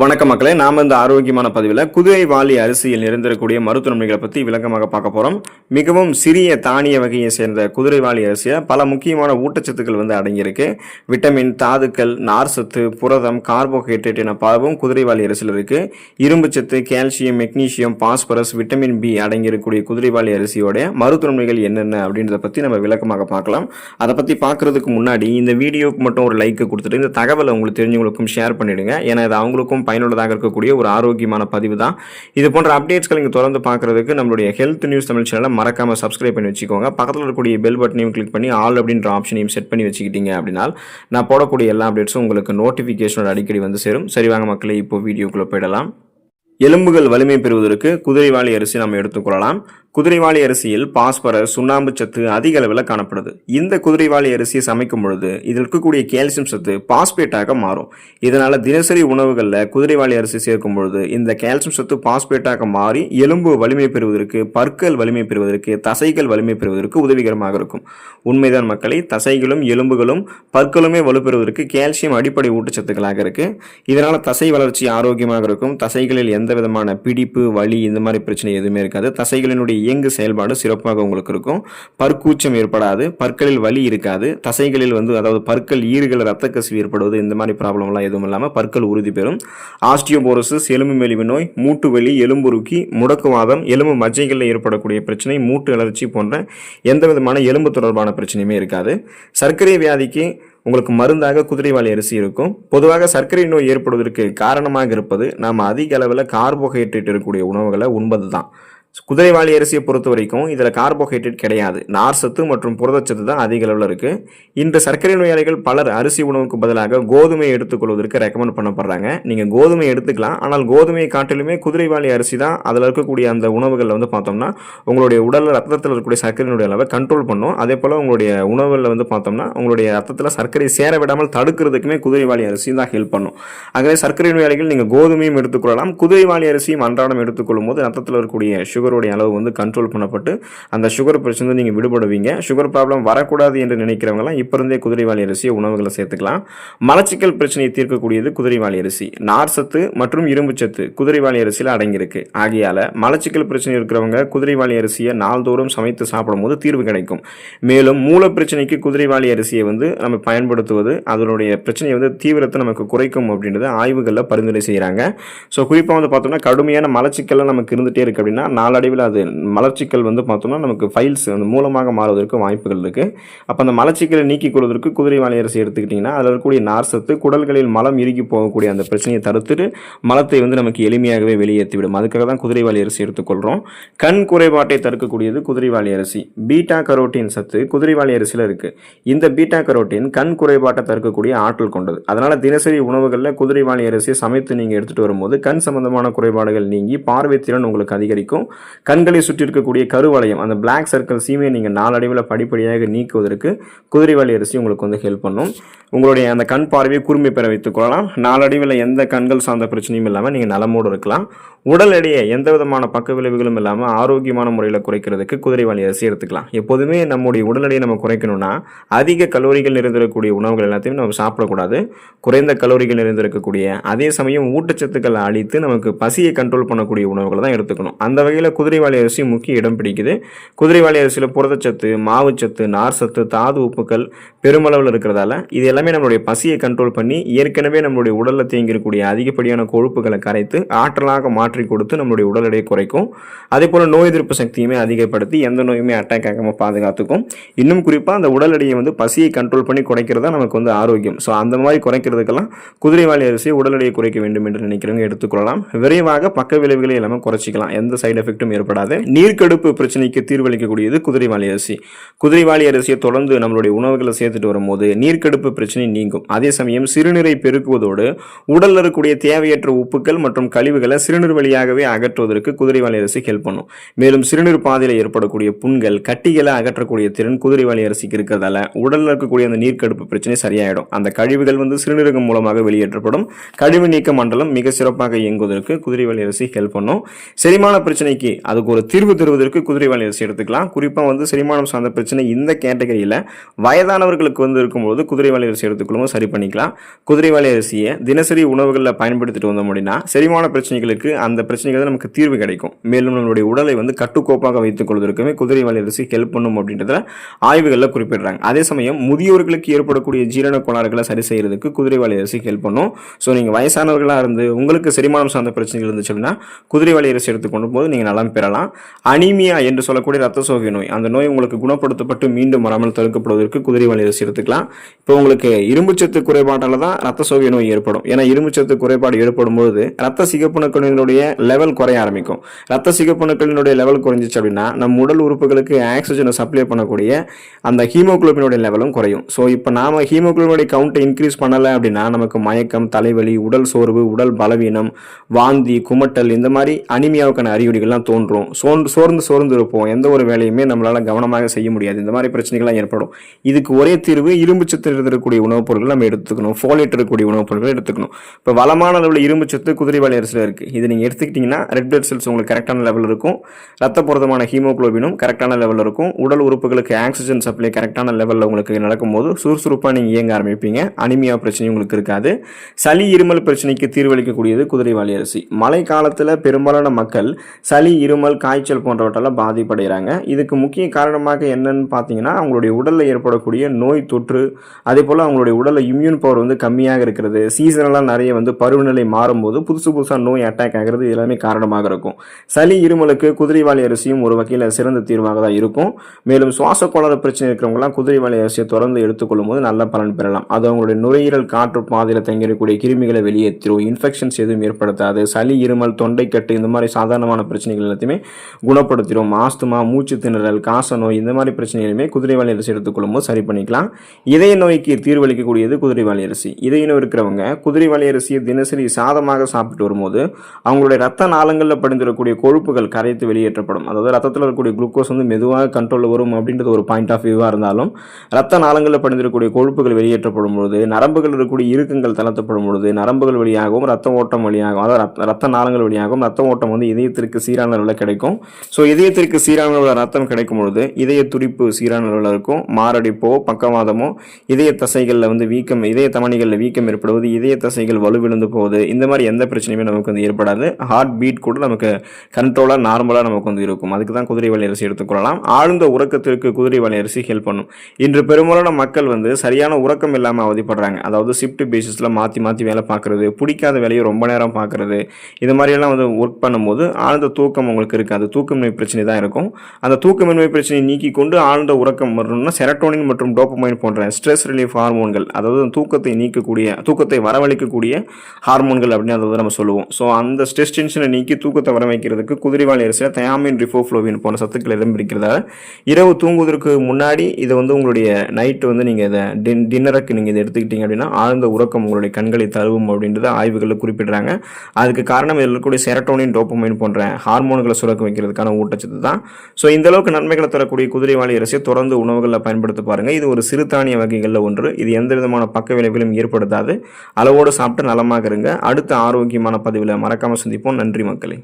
வணக்க மக்களே நாம் இந்த ஆரோக்கியமான பதிவில் குதிரை வாலி அரிசியில் நிறைந்திருக்கக்கூடிய மருத்துவ நன்மைகளை பற்றி விளக்கமாக பார்க்க போகிறோம் மிகவும் சிறிய தானிய வகையை சேர்ந்த குதிரை வாலி அரிசியில் பல முக்கியமான ஊட்டச்சத்துக்கள் வந்து அடங்கியிருக்கு. விட்டமின் தாதுக்கள் நார் சத்து புரதம் கார்போஹைட்ரேட் என பலவும் குதிரை வாலி அரிசியில் இருக்குது இரும்பு சத்து calcium magnesium phosphorus vitamin B அடங்கியிருக்கக்கூடிய குதிரை வாலி அரிசியோட மருத்துவ நன்மைகள் என்னென்ன அப்படின்றத பற்றி நம்ம விளக்கமாக பார்க்கலாம். அதை பற்றி பார்க்கறதுக்கு முன்னாடி இந்த வீடியோவுக்கு மட்டும் ஒரு லைக் கொடுத்துட்டு இந்த தகவலை உங்களுக்கு தெரிஞ்சவங்களுக்கும் ஷேர் பண்ணிடுங்க. ஏன்னா இது அவங்களுக்கும் பயனுள்ளதாக இருக்கக்கூடிய ஒரு ஆரோக்கியமான பதிவு தான். இது போன்ற அப்டேட்ஸ்கள் நீங்கள் தொடர்ந்து பார்க்குறதுக்கு நம்மளுடைய ஹெல்த் நியூஸ் தமிழ் சேனலை மறக்காமல் சப்ஸ்கிரைப் பண்ணி வச்சுக்கோங்க. பக்கத்தில் இருக்கக்கூடிய பெல் பட்டனையும் கிளிக் பண்ணி ஆல் அப்படின்ற ஆப்ஷனையும் செட் பண்ணி வச்சுக்கிட்டீங்க அப்படின்னா நான் போடக்கூடிய எல்லா அப்டேட்ஸும் உங்களுக்கு நோட்டிஃபிகேஷனோட அடிக்கடி வந்து சேரும். சரி வாங்க மக்களை இப்போ வீடியோக்குள்ளே போயிடலாம். எலும்புகள் வலிமை பெறுவதற்கு குதிரைவாலி அரிசி நம்ம எடுத்துக்கொள்ளலாம் குதிரைவாளி அரிசியில் பாஸ்பரஸ் சுண்ணாம்பு சத்து அதிக அளவில் காணப்படுது. இந்த குதிரைவாளி அரிசியை சமைக்கும் பொழுது இதில் இருக்கக்கூடிய கால்சியம் சத்து பாஸ்பேட்டாக மாறும். இதனால் தினசரி உணவுகளில் குதிரைவாளி அரிசி சேர்க்கும் பொழுது இந்த கால்சியம் சத்து பாஸ்பேட்டாக மாறி எலும்பு வலிமை பெறுவதற்கு பற்கள் வலிமை பெறுவதற்கு தசைகள் வலிமை பெறுவதற்கு உதவிகரமாக இருக்கும். உண்மைதான் மக்களை தசைகளும் எலும்புகளும் பற்களுமே வலுப்பெறுவதற்கு கால்சியம் அடிப்படை ஊட்டச்சத்துக்களாக இருக்குது இதனால் தசை வளர்ச்சி ஆரோக்கியமாக இருக்கும். தசைகளில் எந்த விதமான பிடிப்பு வலி இந்த மாதிரி பிரச்சனை எதுவுமே இருக்காது. தசைகளினுடைய இயங்கு செயல்பாடு சிறப்பாக உங்களுக்கு இருக்கும். பற்கூச்சம் ஏற்படாது பற்களில் வலி இருக்காது. தசைகளில் வந்து அதாவது பற்கள் ஈறுகள் ரத்த கசிவு ஏற்படுவது இந்த மாதிரி ப்ராப்ளம்லாம் எதுவும் இல்லாமல் பற்கள் உறுதி பெறும். ஆஸ்டியோபோரோசிஸ் எலும்பு மெலிவு நோய் மூட்டு வலி எலும்புருக்கி முடக்குவாதம் எலும்பு மஜ்ஜைகளில் ஏற்படக்கூடிய பிரச்சனை மூட்டு அலர்ச்சி போன்ற எந்த விதமான எலும்பு தொடர்பான பிரச்சனையுமே இருக்காது. சர்க்கரை வியாதிக்கு உங்களுக்கு மருந்தாக குதிரைவாளி அரிசி இருக்கும். பொதுவாக சர்க்கரை நோய் ஏற்படுவதற்கு காரணமாக இருப்பது நாம் அதிக அளவில் கார்போஹைட்ரேட் இருக்கக்கூடிய உணவுகளை உண்பது தான் குதிரைவாலி அரிசியை பொறுத்த வரைக்கும் இதில் கார்போஹைட்ரேட் கிடையாது. நார் சத்து மற்றும் புரதச்சத்து தான் அதிக அளவில் இருக்குது இன்று சர்க்கரை நோயாளிகள் பலர் அரிசி உணவுக்கு பதிலாக கோதுமையை எடுத்துக்கொள்வதற்கு ரெக்கமெண்ட் பண்ணப்படுறாங்க. நீங்கள் கோதுமை எடுத்துக்கலாம். ஆனால் கோதுமையை காட்டிலுமே குதிரைவாலி அரிசி தான் அதில் இருக்கக்கூடிய அந்த உணவுகளில் வந்து பார்த்தோம்னா உங்களுடைய உடலில் ரத்தத்தில் இருக்கக்கூடிய சர்க்கரையினுடைய அளவை கண்ட்ரோல் பண்ணும். அதே போல் உங்களுடைய உணவுகளில் வந்து பார்த்தோம்னா உங்களுடைய ரத்தத்தில் சர்க்கரை சேர விடாமல் தடுக்கிறதுக்குமே குதிரைவாலி அரிசி தான் ஹெல்ப் பண்ணும். ஆகவே சர்க்கரை நோயாளிகள் நீங்கள் கோதுமையும் எடுத்துக்கொள்ளலாம். குதிரைவாலி அரிசியும் அன்றாடம் எடுத்துக்கொள்ளும் போது ரத்தத்தில் இருக்கக்கூடிய சுகருடைய அளவு வந்து கண்ட்ரோல் பண்ணப்பட்டு அந்த சுகர் பிரச்சனை நீங்கள் விடுபடுவீங்க. சுகர் ப்ராப்ளம் வரக்கூடாது என்று நினைக்கிறவங்களாம் இப்போ இருந்தே குதிரைவாலி அரிசியை உணவுகளை சேர்த்துக்கலாம். மலச்சிக்கல் பிரச்சனையை தீர்க்கக்கூடியது குதிரைவாலி அரிசி. நார் சத்து மற்றும் இரும்பு சத்து குதிரைவாளி அரிசியில் அடங்கியிருக்கு. ஆகையால் மலச்சிக்கல் பிரச்சனை இருக்கிறவங்க குதிரைவாலி அரிசியை நாள்தோறும் சமைத்து சாப்பிடும்போது தீர்வு கிடைக்கும். மேலும் மூல பிரச்சனைக்கு குதிரைவாலி அரிசியை வந்து நம்ம பயன்படுத்துவது அதனுடைய பிரச்சனையை வந்து தீவிரத்தை நமக்கு குறைக்கும் அப்படின்றத ஆய்வுகளில் பரிந்துரை செய்கிறாங்க ஸோ குறிப்பாக வந்து பார்த்தோம்னா கடுமையான மலச்சிக்கல்லாம் நமக்கு இருந்துகிட்டே இருக்குது அப்படின்னா நாளடைவில் அது மலர்ச்சிக்கல் வந்து பார்த்தோம்னா நமக்கு ஃபைல்ஸ் அந்த மூலமாக மாறுவதற்கு வாய்ப்புகள் இருக்குது அப்போ அந்த மலச்சிக்கலை நீக்கிக் கொள்வதற்கு குதிரைவாலி அரிசி எடுத்துக்கிட்டிங்கன்னா அதில் இருக்கக்கூடிய நார் சத்து குடல்களில் மலம் இறுகி போகக்கூடிய அந்த பிரச்சனையை தடுத்துட்டு மலத்தை வந்து நமக்கு எளிமையாகவே வெளியேற்றிவிடும். அதுக்காக தான் குதிரைவாலி அரிசி எடுத்துக்கொள்கிறோம் கண் குறைபாட்டை தடுக்கக்கூடியது குதிரைவாளி அரிசி. பீட்டா கரோட்டின் சத்து குதிரைவாளி அரிசியில் இருக்குது இந்த பீட்டா கரோட்டின் கண் குறைபாட்டை தடுக்கக்கூடிய ஆற்றல் கொண்டது. அதனால் தினசரி உணவுகளில் குதிரைவாளி அரிசியை சமைத்து நீங்கள் எடுத்துகிட்டு வரும்போது கண் சம்பந்தமான குறைபாடுகள் நீங்கி பார்வை திறன் உங்களுக்கு அதிகரிக்கும். கண்களை சுற்றி இருக்கக்கூடிய கருவளையம் அந்த பிளாக் சர்க்கிள் சீமையை நீங்கள் நாளடைவில் படிப்படியாக நீக்குவதற்கு குதிரைவாளி அரிசி உங்களுக்கு வந்து ஹெல்ப் பண்ணும். உங்களுடைய அந்த கண் பார்வையை குறுமை பெற வைத்துக் கொள்ளலாம். நாளடைவில் எந்த கண்கள் சார்ந்த பிரச்சனையும் இல்லாமல் நீங்கள் நலமோடு இருக்கலாம். உடல் எடையை எந்த விதமான பக்க விளைவுகளும் இல்லாமல் ஆரோக்கியமான முறையில் குறைக்கிறதுக்கு குதிரைவாலி அரிசி எடுத்துக்கலாம். எப்போதுமே நம்முடைய உடல் எடையை நம்ம குறைக்கணும்னா அதிக கலோரிகள் நிறைந்திருக்கக்கூடிய உணவுகள் எல்லாத்தையும் நம்ம சாப்பிடக்கூடாது. குறைந்த கலோரிகள் நிறைந்திருக்கக்கூடிய அதே சமயம் ஊட்டச்சத்துக்களை அழித்து நமக்கு பசியை கண்ட்ரோல் பண்ணக்கூடிய உணவுகளை தான் எடுத்துக்கணும். அந்த வகையில் குதிரைவாலி அரிசி முக்கிய இடம் பிடிக்குது. குதிரைவாலி அரிசியில் புரதச்சத்து மாவுச்சத்து நார் சத்து தாது உப்புக்கள் பெருமளவில் இருக்கிறதால இது எல்லாமே நம்மளுடைய பசியை கண்ட்ரோல் பண்ணி ஏற்கனவே நம்மளுடைய உடலில் தேங்கியிருக்கக்கூடிய அதிகப்படியான கொழுப்புகளை கரைத்து ஆற்றலாக மாற்றி கொடுத்து நம்மளுடைய உடல் எடையை குறைக்கும். அதே போல் நோய் எதிர்ப்பு சக்தியுமே அதிகப்படுத்தி எந்த நோயுமே அட்டாக் ஆகாமல் பாதுகாத்துக்கும். இன்னும் குறிப்பாக அந்த உடல் எடையை வந்து பசியை கண்ட்ரோல் பண்ணி குறைக்கிறது தான் நமக்கு வந்து ஆரோக்கியம். ஸோ அந்த மாதிரி குறைக்கிறதுக்கெல்லாம் குதிரைவாலி அரிசியை உடல் எடையை குறைக்க வேண்டும் என்று நினைக்கிறவங்க எடுத்துக்கொள்ளலாம். விரைவாக பக்க விளைவுகளை எல்லாமே குறைச்சிக்கலாம். எந்த சைடு எஃபெக்ட்டும் ஏற்படாது. நீர்க்கடுப்பு பிரச்சனைக்கு தீர்வளிக்கக்கூடியது குதிரைவாலி அரிசி. குதிரைவாலி அரிசியை தொடர்ந்து நம்மளுடைய உணவுகளை சேர்த்துட்டு வரும்போது நீர்க்கடுப்பு பிரச்சனை நீங்கும். அதே சமயம் சிறுநீரை பெருக்குவதோடு உடலில் இருக்கக்கூடிய தேவையற்ற உப்புக்கள் மற்றும் கழிவுகளை சிறுநீர் வழியாகவே அகற்றுவதற்கு குதிரைவாலி அரிசி ஹெல்ப் பண்ணும். மேலும் சிறுநீர் பாதையில் ஏற்படக்கூடிய புண்கள் கட்டிகளை அகற்றக்கூடிய திறன் குதிரைவாலி அரிசிக்கு இருக்கிறதால உடலில் இருக்கக்கூடிய அந்த நீர்க்கடுப்பு பிரச்சனை சரியாயிடும். அந்த கழிவுகள் வந்து சிறுநீரகம் மூலமாக வெளியேற்றப்படும். கழிவு நீக்க மண்டலம் மிக சிறப்பாக இயங்குவதற்கு குதிரைவாலி அரிசி ஹெல்ப் பண்ணும். செரிமான பிரச்சனைக்கு அதுக்கு ஒரு தீர்வு தருவதற்கு குதிரைவாலி அரிசி எடுத்துக்கலாம். குறிப்பாக வந்து செரிமானம் சார்ந்த பிரச்சனை இந்த கேட்டகரியில் வயதானவர்களுக்கு வந்து இருக்கும்போது குதிரைவாலி அரிசி எடுத்துக்கொள்ளும் சரி பண்ணிக்கலாம். குதிரைவாலி அரிசியை தினசரி உணவுகளில் பயன்படுத்திட்டு வந்தோம் அப்படின்னா செரிமான பிரச்சனைகளுக்கு அந்த அந்த பிரச்சனைகள் நமக்கு தீர்வு கிடைக்கும். மேலும் நம்மளுடைய உடலை வந்து கட்டுக்கோப்பாக வைத்துக் கொள்வதற்குமே குதிரைவாலி அரிசி ஹெல்ப் பண்ணும் அப்படின்றதுல ஆய்வுகளில் குறிப்பிடுறாங்க. அதே சமயம் முதியோர்களுக்கு ஏற்படக்கூடிய ஜீரண கோளாறுகளை சரி செய்யறதுக்கு குதிரைவாலி அரிசி ஹெல்ப் பண்ணும். ஸோ நீங்கள் வயசானவர்களாக இருந்து உங்களுக்கு செரிமானம் சார்ந்த பிரச்சனைகள் இருந்துச்சு அப்படின்னா குதிரைவாலி அரிசி எடுத்துக்கொண்டு போது நீங்கள் நலம் பெறலாம். அனீமியா என்று சொல்லக்கூடிய ரத்த சோகை நோய். அந்த நோய் உங்களுக்கு குணப்படுத்தப்பட்டு மீண்டும் வராமல் தடுக்கப்படுவதற்கு குதிரைவாலி அரிசி எடுத்துக்கலாம். இப்போ உங்களுக்கு இரும்புச்சத்து குறைபாட்டால் தான் ரத்த சோகை நோய் ஏற்படும். ஏன்னா இரும்புச்சத்து குறைபாடு ஏற்படும் போது ரத்த லெவல் குறைய ஆரம்பிக்கும். ரத்த சிகப்பணுக்களினுடைய லெவல் குறைஞ்சிச்சு அப்படின்னா நம்ம உடல் உறுப்புகளுக்கு ஆக்சிஜனை சப்ளை பண்ணக்கூடிய அந்த ஹீமோகுளோபினுடைய லெவலும் குறையும். ஸோ இப்போ நாம ஹீமோகுளோபினுடைய கவுண்ட்டை இன்க்ரீஸ் பண்ணலை அப்படின்னா நமக்கு மயக்கம் தலைவலி உடல் சோர்வு உடல் பலவீனம் வாந்தி குமட்டல் இந்த மாதிரி அனிமியாவுக்கான அறிகுறிகள்லாம் தோன்றும். சோர்ந்து சோர்ந்து சோர்ந்து இருப்போம் எந்த ஒரு வேலையுமே நம்மளால் கவனமாக செய்ய முடியாது. இந்த மாதிரி பிரச்சனைகள்லாம் ஏற்படும். இதுக்கு ஒரே தீர்வு இரும்பு சத்து இருக்கக்கூடிய உணவுப் பொருட்கள் நம்ம எடுத்துக்கணும். ஃபோலேட் இருக்கக்கூடிய உணவுப் பொருட்கள் எடுத்துக்கணும். இப்போ வளமான அளவில் இரும்பு சத்து குதிரைவாலி அரிசியில் இருக்குது இது நீங்கள் எடுத்துக்கிட்டிங்கன்னா ரெட் பிளட் செல்ஸ் உங்களுக்கு கரெக்டான லெவல் இருக்கும். ரத்த ஹீமோக்ளோபினும் கரெக்டான லெவலில் இருக்கும். உடல் உறுப்புகளுக்கு ஆக்சிஜன் சப்ளை கரெக்டான லெவலில் உங்களுக்கு நடக்கும்போது சுறுசுறுப்பாக நீங்கள் இயங்க ஆரம்பிப்பீங்க. அனிமியா பிரச்சனை உங்களுக்கு இருக்காது. சளி இருமல் பிரச்சனைக்கு தீர்வளிக்கக்கூடியது குதிரைவாளி அரிசி. மழை காலத்தில் பெரும்பாலான மக்கள் சளி இருமல் காய்ச்சல் போன்றவற்றால் பாதிப்படைகிறாங்க. இதுக்கு முக்கிய காரணமாக என்னன்னு பார்த்தீங்கன்னா அவங்களுடைய உடலில் ஏற்படக்கூடிய நோய் தொற்று அதே போல் அவங்களுடைய உடலில் இம்யூன் பவர் வந்து கம்மியாக இருக்கிறது. சீசனலாக நிறைய வந்து பருவநிலை மாறும்போது புதுசு புதுசாக நோய் அட்டாக் ஆகிறது அப்படிங்கிறது எல்லாமே காரணமாக இருக்கும். சளி இருமலுக்கு குதிரைவாளி அரிசியும் ஒரு வகையில் சிறந்த தீர்வாக தான் இருக்கும். மேலும் சுவாச கோளாறு பிரச்சனை இருக்கிறவங்களாம் குதிரைவாளி அரிசியை தொடர்ந்து எடுத்துக்கொள்ளும் போது நல்ல பலன் பெறலாம். அது அவங்களுடைய நுரையீரல் காற்று பாதையில் தங்கியிருக்கக்கூடிய கிருமிகளை வெளியேற்றும் இன்ஃபெக்ஷன்ஸ் எதுவும் ஏற்படுத்தாது சளி இருமல் தொண்டைக்கட்டு இந்த மாதிரி சாதாரணமான பிரச்சனைகள் எல்லாத்தையுமே குணப்படுத்திடும் ஆஸ்துமா மூச்சு திணறல் காச நோய் இந்த மாதிரி பிரச்சனைகளுமே குதிரைவாளி அரிசி எடுத்துக்கொள்ளும் போது சரி பண்ணிக்கலாம். இதய நோய்க்கு தீர்வளிக்கக்கூடியது குதிரைவாளி அரிசி. இதய நோய் இருக்கிறவங்க குதிரைவாளி அரிசியை தினசரி சாதமாக சாப்பிட்டு வரும்போது அவங்களுடைய ரத்த நாளங்களில் படிந்திருக்கக்கூடிய கொழுப்புகள் கரைத்து வெளியேற்றப்படும். அதாவது ரத்தத்தில் இருக்கக்கூடிய குளுக்கோஸ் வந்து மெதுவாக கண்ட்ரோலில் வரும் அப்படின்றது ஒரு பாயிண்ட் ஆஃப் வியூவாக இருந்தாலும் ரத்த நாளங்களில் படிந்திருக்கக்கூடிய கொழுப்புகள் வெளியேற்றப்படும் பொழுது நரம்புகள் இருக்கக்கூடிய இறுக்கங்கள் தளர்த்தப்படும் பொழுது நரம்புகள் வழியாகவும் ரத்த ஓட்டம் வழியாகவும் அதாவது ரத்த- ரத்த நாளங்கள் வழியாகவும் ரத்த ஓட்டம் வந்து இதயத்திற்கு சீரான அளவில் கிடைக்கும். ஸோ இதயத்திற்கு சீரான அளவில் ரத்தம் கிடைக்கும் பொழுது இதய துடிப்பு சீரான அளவில் இருக்கும். மாரடைப்போ பக்கவாதமோ இதய தசைகளில் வந்து வீக்கம் இதய தமணிகளில் வீக்கம் ஏற்படுவது இதய தசைகள் வலுவிழுந்து போகுது. இந்த மாதிரி எந்த பிரச்சனையுமே நமக்கு வந்து ஏற்படாது. ஹார்ட் பீட் கூட நமக்கு கண்ட்ரோலாக நார்மலாக நமக்கு வந்து இருக்கும். அதுக்கு தான் குதிரை வலை அரிசி எடுத்துக்கொள்ளலாம் ஆழ்ந்த உறக்கத்திற்கு குதிரை வலை அரிசி ஹெல்ப் பண்ணும். இன்று பெரும்பாலான மக்கள் வந்து சரியான உறக்கம் இல்லாமல் அவதிப்படுறாங்க. அதாவது ஷிஃப்ட் பேசிஸில் மாற்றி மாற்றி வேலை பார்க்குறது பிடிக்காத வேலையை ரொம்ப நேரம் பார்க்குறது இது மாதிரியெல்லாம் வந்து ஒர்க் பண்ணும்போது ஆழ்ந்த தூக்கம் உங்களுக்கு இருக்காது தூக்கமின்மை பிரச்சனை தான் இருக்கும். அந்த தூக்கமின்மை பிரச்சனையை நீக்கி கொண்டு ஆழ்ந்த உறக்கம் வரணும்னா செரட்டோனின் மற்றும் டோப்பமைன் போன்ற ஸ்ட்ரெஸ் ரிலீஃப் ஹார்மோன்கள் அதாவது தூக்கத்தை நீக்கக்கூடிய தூக்கத்தை வரவழைக்கக்கூடிய ஹார்மோன்கள் அப்படின்னு அதை வந்து நம்ம சொல்லுவோம். ஸோ அந்த ஸ்ட்ரெஸ் டென்ஷனை நீக்கி தூக்கத்தை வர வைக்கிறதுக்கு குதிரைவாலி அரிசியில் தயாமின் ரிஃபோஃப்ளோவின் போன்ற சத்துக்கள் இடம் இருக்கிறதால இரவு தூங்குவதற்கு முன்னாடி இதை வந்து உங்களுடைய நைட்டு வந்து நீங்கள் இதை டின் டின்னருக்கு நீங்கள் இதை எடுத்துக்கிட்டீங்க அப்படின்னா ஆழ்ந்த உறக்கம் உங்களுடைய கண்களை தருவும் அப்படின்றத ஆய்வுகளில் குறிப்பிடுறாங்க. அதுக்கு காரணம் இதில் இருக்கக்கூடிய செரட்டோனின் டோப்பமைன் போன்ற ஹார்மோன்களை சுரக்க வைக்கிறதுக்கான ஊட்டச்சத்து தான். ஸோ இந்த அளவுக்கு நன்மைகளை தரக்கூடிய குதிரைவாளி அரிசியை தொடர்ந்து உணவுகளில் பயன்படுத்த பாருங்கள் இது ஒரு சிறுதானிய வகைகளில் ஒன்று. இது எந்த விதமான பக்க விளைவுகளும் ஏற்படுத்தாது. அளவோடு சாப்பிட்டு நலமாக இருங்க. அடுத்த ஆரோக்கியமான பதிவில் மறக்காமல் சந்திப்போம். நன்றி மக்களே.